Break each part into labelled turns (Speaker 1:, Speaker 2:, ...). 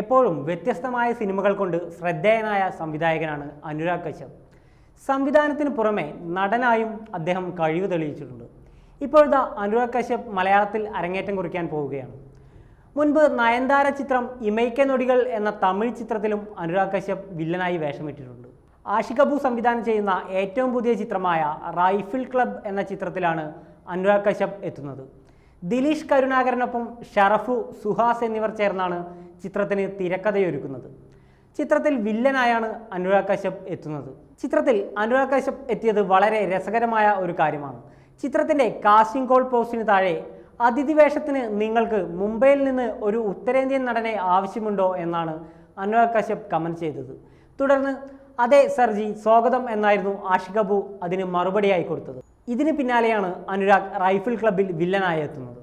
Speaker 1: എപ്പോഴും വ്യത്യസ്തമായ സിനിമകൾ കൊണ്ട് ശ്രദ്ധേയനായ സംവിധായകനാണ് അനുരാഗ് കശ്യപ്. സംവിധാനത്തിന് പുറമെ നടനായും അദ്ദേഹം കഴിവ് തെളിയിച്ചിട്ടുണ്ട്. ഇപ്പോഴത്തെ അനുരാഗ് കശ്യപ് മലയാളത്തിൽ അരങ്ങേറ്റം കുറിക്കാൻ പോവുകയാണ്. മുൻപ് നയൻതാര ചിത്രം ഇമൈക്ക നൊടികൾ എന്ന തമിഴ് ചിത്രത്തിലും അനുരാഗ് കശ്യപ് വില്ലനായി വേഷമിട്ടിട്ടുണ്ട്. ആഷിഖ് സംവിധാനം ചെയ്യുന്ന ഏറ്റവും പുതിയ ചിത്രമായ റൈഫിൾ ക്ലബ് എന്ന ചിത്രത്തിലാണ് അനുരാഗ് കശ്യപ് എത്തുന്നത്. ദിലീഷ് കരുണാകരനൊപ്പം ഷറഫു സുഹാസ് എന്നിവർ ചേർന്നാണ് ചിത്രത്തിന് തിരക്കഥയൊരുക്കുന്നത്. ചിത്രത്തിൽ വില്ലനായാണ് അനുരാഗ് കശ്യപ് എത്തുന്നത്. ചിത്രത്തിൽ അനുരാഗ് കശ്യപ് എത്തിയത് വളരെ രസകരമായ ഒരു കാര്യമാണ്. ചിത്രത്തിന്റെ കാസ്റ്റിംഗ് കോൾ പോസ്റ്റിന് താഴെ അതിഥി വേഷത്തിന് നിങ്ങൾക്ക് മുംബൈയിൽ നിന്ന് ഒരു ഉത്തരേന്ത്യൻ നടനെ ആവശ്യമുണ്ടോ എന്നാണ് അനുരാഗ് കശ്യപ് കമന്റ് ചെയ്തത്. തുടർന്ന് അതെ സർജി സ്വാഗതം എന്നായിരുന്നു ആഷിഖബു അതിന് മറുപടിയായി കൊടുത്തത്. ഇതിന് പിന്നാലെയാണ് അനുരാഗ് റൈഫിൾ ക്ലബിൽ വില്ലനായി എത്തുന്നത്.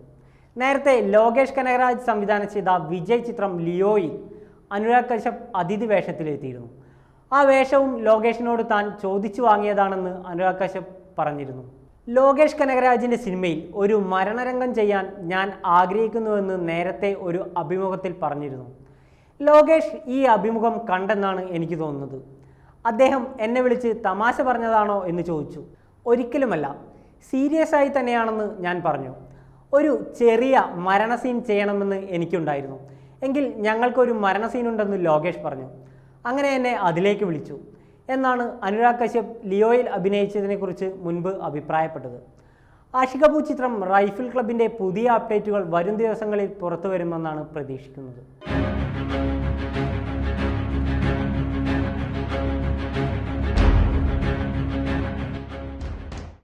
Speaker 1: നേരത്തെ ലോകേഷ് കനകരാജ് സംവിധാനം ചെയ്ത വിജയ് ചിത്രം ലിയോയിൽ അനുരാഗ് കശ്യപ് അതിഥി വേഷത്തിലെത്തിയിരുന്നു. ആ വേഷവും ലോകേഷിനോട് താൻ ചോദിച്ചു വാങ്ങിയതാണെന്ന് അനുരാഗ് കശ്യപ് പറഞ്ഞിരുന്നു. ലോകേഷ് കനകരാജിന്റെ സിനിമയിൽ ഒരു മരണരംഗം ചെയ്യാൻ ഞാൻ ആഗ്രഹിക്കുന്നുവെന്ന് നേരത്തെ ഒരു അഭിമുഖത്തിൽ പറഞ്ഞിരുന്നു. ലോകേഷ് ഈ അഭിമുഖം കണ്ടെന്നാണ് എനിക്ക് തോന്നുന്നത്. അദ്ദേഹം എന്നെ വിളിച്ച് തമാശ പറഞ്ഞതാണോ എന്ന് ചോദിച്ചു. ഒരിക്കലുമല്ല സീരിയസ് ആയി തന്നെയാണെന്ന് ഞാൻ പറഞ്ഞു. ഒരു ചെറിയ മരണ സീൻ ചെയ്യണമെന്ന് എനിക്കുണ്ടായിരുന്നു. എങ്കിൽ ഞങ്ങൾക്കൊരു മരണ സീൻ ഉണ്ടെന്ന് ലോകേഷ് പറഞ്ഞു. അങ്ങനെ എന്നെ അതിലേക്ക് വിളിച്ചു. എന്നാണ് അനുരാഗ് കശ്യപ് ലിയോയിൽ അഭിനയിച്ചതിനെക്കുറിച്ച് മുൻപ് അഭിപ്രായപ്പെട്ടത്. ആഷിഖ് ചിത്രം റൈഫിൾ ക്ലബിന്റെ പുതിയ അപ്ഡേറ്റുകൾ വരും ദിവസങ്ങളിൽ പുറത്തു വരുമെന്നാണ് പ്രതീക്ഷിക്കുന്നത്.